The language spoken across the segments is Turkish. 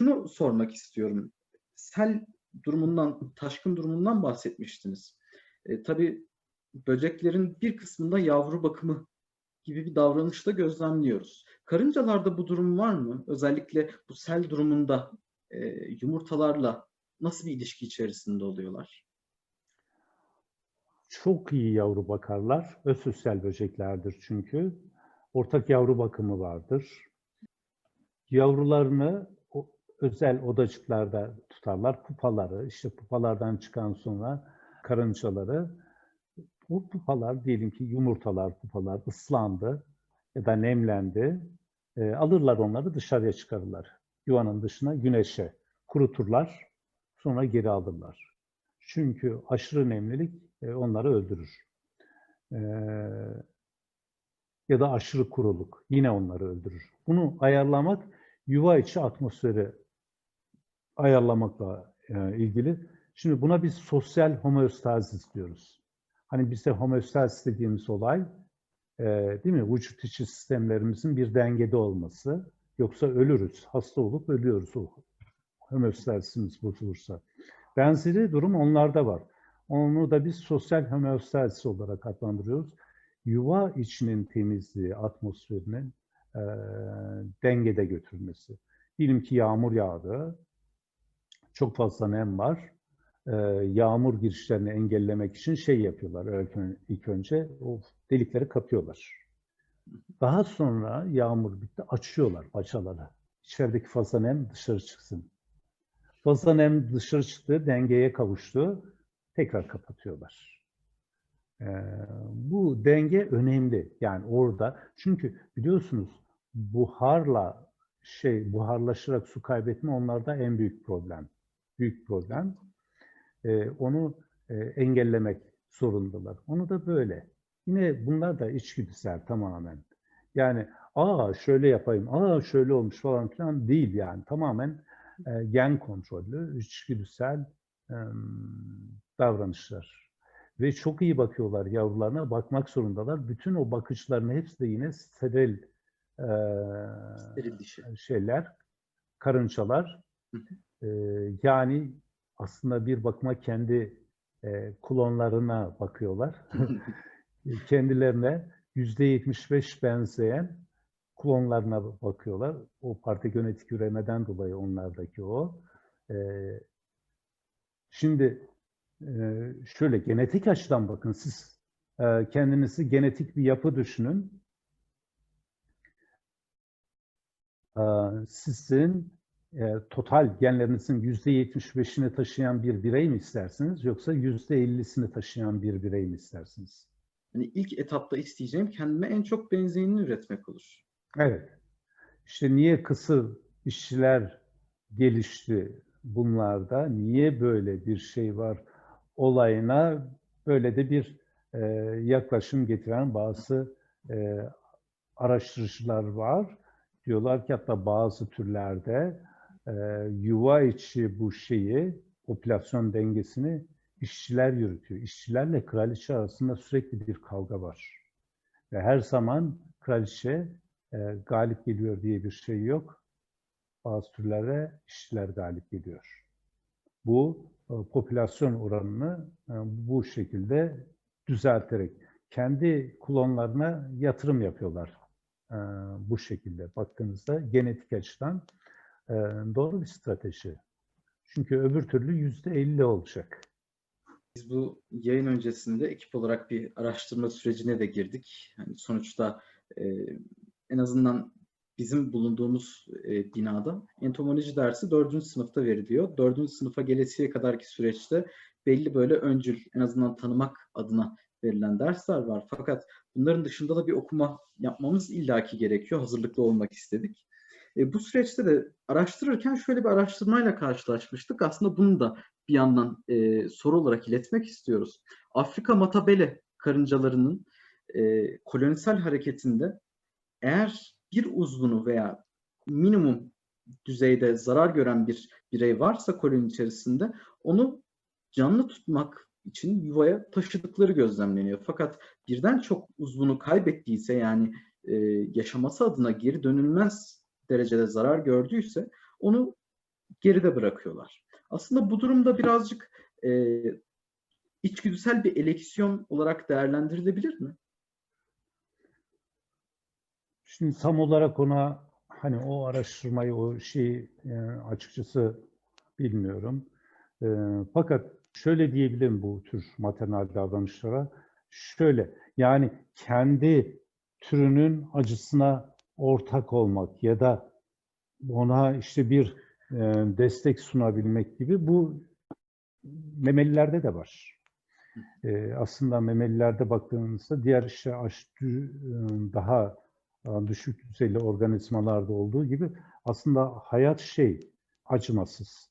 şunu sormak istiyorum. Sel durumundan, taşkın durumundan bahsetmiştiniz. E, tabii böceklerin bir kısmında yavru bakımı gibi bir davranışta gözlemliyoruz. Karıncalarda bu durum var mı? Özellikle bu sel durumunda e, yumurtalarla nasıl bir ilişki içerisinde oluyorlar? Çok iyi yavru bakarlar. Ösüsel böceklerdir çünkü. Ortak yavru bakımı vardır. Yavrularını özel odacıklarda tutarlar. Pupaları, işte pupalardan çıkan sonra karıncaları. Bu pupalar diyelim ki yumurtalar, pupalar ıslandı ya da nemlendi. E, alırlar onları dışarıya çıkarırlar. Yuvanın dışına, güneşe kuruturlar. Sonra geri alırlar. Çünkü aşırı nemlilik e, onları öldürür. E, ya da aşırı kuruluk yine onları öldürür. Bunu ayarlamak yuva içi atmosferi ayarlamakla e, ilgili. Şimdi buna biz sosyal homeostazis diyoruz. Hani bizde homeostazis dediğimiz olay e, değil mi? Vücut içi sistemlerimizin bir dengede olması. Yoksa ölürüz. Hasta olup ölüyoruz o homeostazisimiz bozulursa. Benzeri durum onlarda var. Onu da biz sosyal homeostazis olarak adlandırıyoruz. Yuva içinin temizliği, atmosferinin e, dengede götürmesi. Diyelim ki yağmur yağdı, çok fazla nem var. E, yağmur girişlerini engellemek için şey yapıyorlar ilk, ön- ilk önce, o delikleri kapıyorlar. Daha sonra yağmur bitti, açıyorlar bacaları. İçerideki fazla nem dışarı çıksın. Fazla nem dışarı çıktı, dengeye kavuştu, tekrar kapatıyorlar. Ee, bu denge önemli. Yani orada çünkü biliyorsunuz buharla şey buharlaşarak su kaybetme onlarda en büyük problem. Büyük problem. Ee, onu e, engellemek zorundalar. Onu da böyle. Yine bunlar da içgüdüsel tamamen. Yani aa şöyle yapayım, aa şöyle olmuş falan filan değil yani. Tamamen e, gen kontrollü, içgüdüsel e, davranışlar. Ve çok iyi bakıyorlar yavrularına, bakmak zorundalar. Bütün o bakışlarının hepsi de yine steril e, Steril dişi. şeyler, karıncalar. E, yani aslında bir bakıma kendi e, klonlarına bakıyorlar. Kendilerine yüzde 75 benzeyen klonlarına bakıyorlar. O partegenetik üremeden dolayı onlardaki o. E, şimdi e, şöyle genetik açıdan bakın siz e, kendinizi genetik bir yapı düşünün. E, sizin e, total genlerinizin yüzde 75'ini taşıyan bir birey mi istersiniz yoksa yüzde 50'sini taşıyan bir birey mi istersiniz? Hani ilk etapta isteyeceğim kendime en çok benzeyenini üretmek olur. Evet. İşte niye kısır işçiler gelişti bunlarda? Niye böyle bir şey var olayına böyle de bir e, yaklaşım getiren bazı e, araştırıcılar var. Diyorlar ki hatta bazı türlerde e, yuva içi bu şeyi, popülasyon dengesini işçiler yürütüyor. İşçilerle kraliçe arasında sürekli bir kavga var. Ve her zaman kraliçe e, galip geliyor diye bir şey yok. Bazı türlere işçiler galip geliyor. Bu e, popülasyon oranını e, bu şekilde düzelterek kendi klonlarına yatırım yapıyorlar. E, bu şekilde baktığınızda genetik açıdan e, doğru bir strateji. Çünkü öbür türlü yüzde elli olacak. Biz bu yayın öncesinde ekip olarak bir araştırma sürecine de girdik. Yani sonuçta e, en azından bizim bulunduğumuz e, binada entomoloji dersi dördüncü sınıfta veriliyor. Dördüncü sınıfa gelesiye kadarki süreçte belli böyle öncül, en azından tanımak adına verilen dersler var. Fakat bunların dışında da bir okuma yapmamız illaki gerekiyor. Hazırlıklı olmak istedik. E, bu süreçte de araştırırken şöyle bir araştırmayla karşılaşmıştık. Aslında bunu da bir yandan e, soru olarak iletmek istiyoruz. Afrika matabele karıncalarının e, kolonisal hareketinde eğer bir uzvunu veya minimum düzeyde zarar gören bir birey varsa koloni içerisinde onu canlı tutmak için yuvaya taşıdıkları gözlemleniyor. Fakat birden çok uzvunu kaybettiyse yani e, yaşaması adına geri dönülmez derecede zarar gördüyse onu geride bırakıyorlar. Aslında bu durumda birazcık e, içgüdüsel bir eleksiyon olarak değerlendirilebilir mi? Şimdi tam olarak ona hani o araştırmayı, o şeyi e, açıkçası bilmiyorum. E, fakat şöyle diyebilirim bu tür maternal davranışlara. Şöyle, yani kendi türünün acısına ortak olmak ya da ona işte bir e, destek sunabilmek gibi bu memelilerde de var. E, aslında memelilerde baktığınızda diğer işte e, daha e, düşük düzeyli organizmalarda olduğu gibi aslında hayat şey acımasız.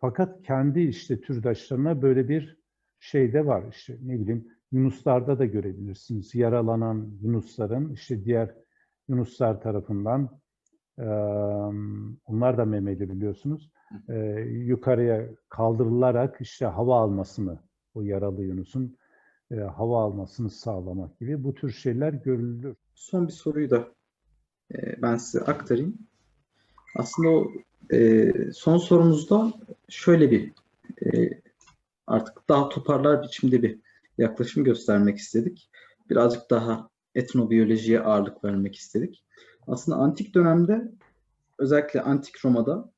Fakat kendi işte türdaşlarına böyle bir şey de var. İşte ne bileyim yunuslarda da görebilirsiniz. Yaralanan yunusların işte diğer yunuslar tarafından e, onlar da memeli biliyorsunuz. e, yukarıya kaldırılarak işte hava almasını o yaralı yunusun e, hava almasını sağlamak gibi bu tür şeyler görülür. Son bir soruyu da e, ben size aktarayım. Aslında o e, son sorumuzda şöyle bir e, artık daha toparlar biçimde bir yaklaşım göstermek istedik. Birazcık daha etnobiyolojiye ağırlık vermek istedik. Aslında antik dönemde özellikle antik Roma'da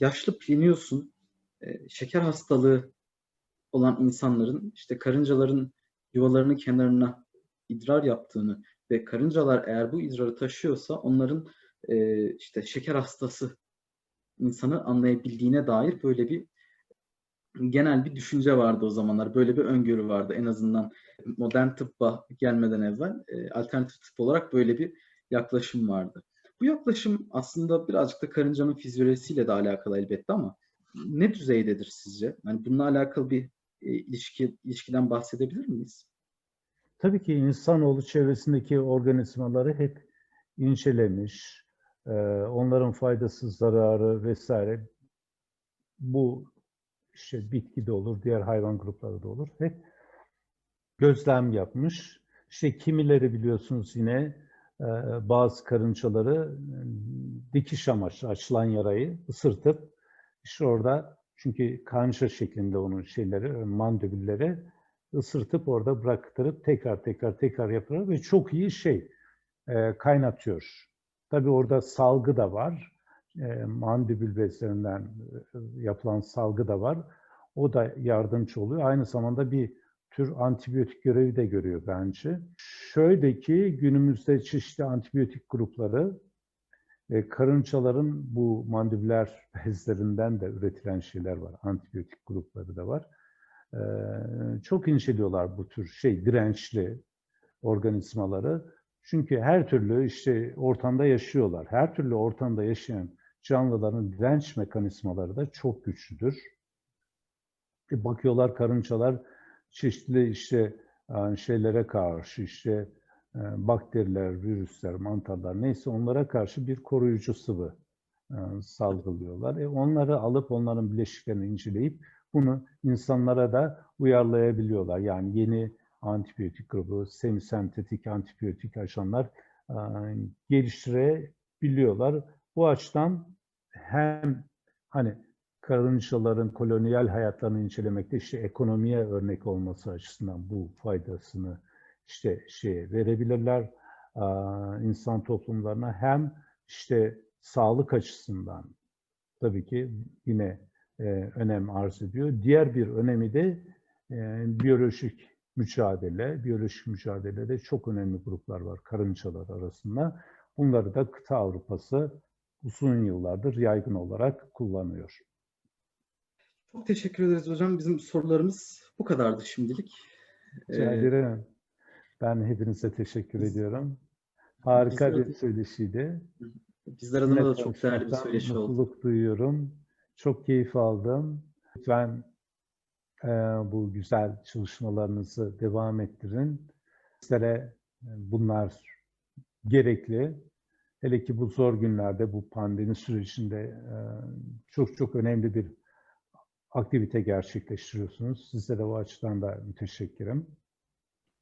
yaşlı Plinius'un e, şeker hastalığı olan insanların işte karıncaların yuvalarının kenarına idrar yaptığını ve karıncalar eğer bu idrarı taşıyorsa onların e, işte şeker hastası insanı anlayabildiğine dair böyle bir genel bir düşünce vardı o zamanlar. Böyle bir öngörü vardı. En azından modern tıbba gelmeden evvel e, alternatif tıp olarak böyle bir yaklaşım vardı. Bu yaklaşım aslında birazcık da karıncanın fizyolojisiyle de alakalı elbette ama ne düzeydedir sizce? Yani bununla alakalı bir e, ilişki ilişkiden bahsedebilir miyiz? Tabii ki insanoğlu çevresindeki organizmaları hep incelemiş, e, onların faydasız zararı vesaire bu işte bitki de olur, diğer hayvan grupları da olur. Hep gözlem yapmış. İşte kimileri biliyorsunuz yine e, bazı karıncaları e, dikiş amaçlı açılan yarayı ısırtıp işte orada çünkü karınca şeklinde onun şeyleri, mandibülleri ısırtıp orada bıraktırıp tekrar tekrar tekrar yapıyor ve çok iyi şey e, kaynatıyor. Tabii orada salgı da var. E, mandibül bezlerinden e, yapılan salgı da var. O da yardımcı oluyor. Aynı zamanda bir tür antibiyotik görevi de görüyor bence. Şöyle ki günümüzde çeşitli antibiyotik grupları e, karıncaların bu mandibüler bezlerinden de üretilen şeyler var. Antibiyotik grupları da var. E, çok inceliyorlar bu tür şey dirençli organizmaları. Çünkü her türlü işte ortamda yaşıyorlar. Her türlü ortamda yaşayan canlıların direnç mekanizmaları da çok güçlüdür. E, bakıyorlar karıncalar çeşitli işte e, şeylere karşı işte e, bakteriler, virüsler, mantarlar neyse onlara karşı bir koruyucu sıvı e, salgılıyorlar. E, onları alıp onların bileşiklerini inceleyip bunu insanlara da uyarlayabiliyorlar. Yani yeni antibiyotik grubu, semisentetik antibiyotik ajanlar geliştirebiliyorlar. Bu açıdan hem hani karıncaların kolonyal hayatlarını incelemekte işte ekonomiye örnek olması açısından bu faydasını işte şey verebilirler insan toplumlarına hem işte sağlık açısından tabii ki yine e, önem arz ediyor. Diğer bir önemi de e, biyolojik mücadele. Biyolojik mücadelede çok önemli gruplar var karıncalar arasında. Bunları da kıta Avrupası uzun yıllardır yaygın olarak kullanıyor. Çok teşekkür ederiz hocam. Bizim sorularımız bu kadardı şimdilik. Rica Ee, ederim. Ben hepinize teşekkür biz- ediyorum. Harika bir söyleşiydi. Bizler adına da çok değerli bir söyleşi oldu. Mutluluk duyuyorum. Çok keyif aldım. Lütfen e, bu güzel çalışmalarınızı devam ettirin. Sizlere e, bunlar gerekli. Hele ki bu zor günlerde, bu pandemi sürecinde e, çok çok önemli bir aktivite gerçekleştiriyorsunuz. Sizlere o açıdan da müteşekkirim.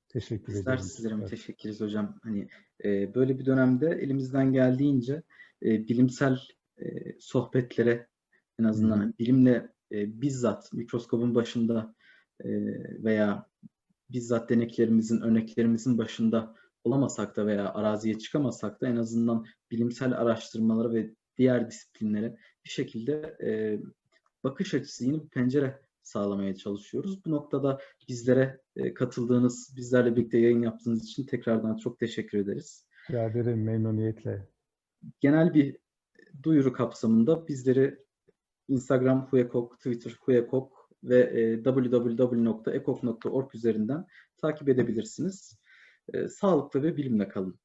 Teşekkür Bizler ederim. sizlere müteşekkiriz hocam. Hani e, böyle bir dönemde elimizden geldiğince e, bilimsel e, sohbetlere en azından bilimle e, bizzat mikroskobun başında e, veya bizzat deneklerimizin, örneklerimizin başında olamasak da veya araziye çıkamasak da en azından bilimsel araştırmalara ve diğer disiplinlere bir şekilde e, bakış açısı, yeni bir pencere sağlamaya çalışıyoruz. Bu noktada bizlere e, katıldığınız, bizlerle birlikte yayın yaptığınız için tekrardan çok teşekkür ederiz. Rica ederim memnuniyetle. Genel bir duyuru kapsamında bizleri Instagram Huyekok, Twitter Huyekok ve e, www.ekok.org üzerinden takip edebilirsiniz. Sağlıklı ve bilimle kalın.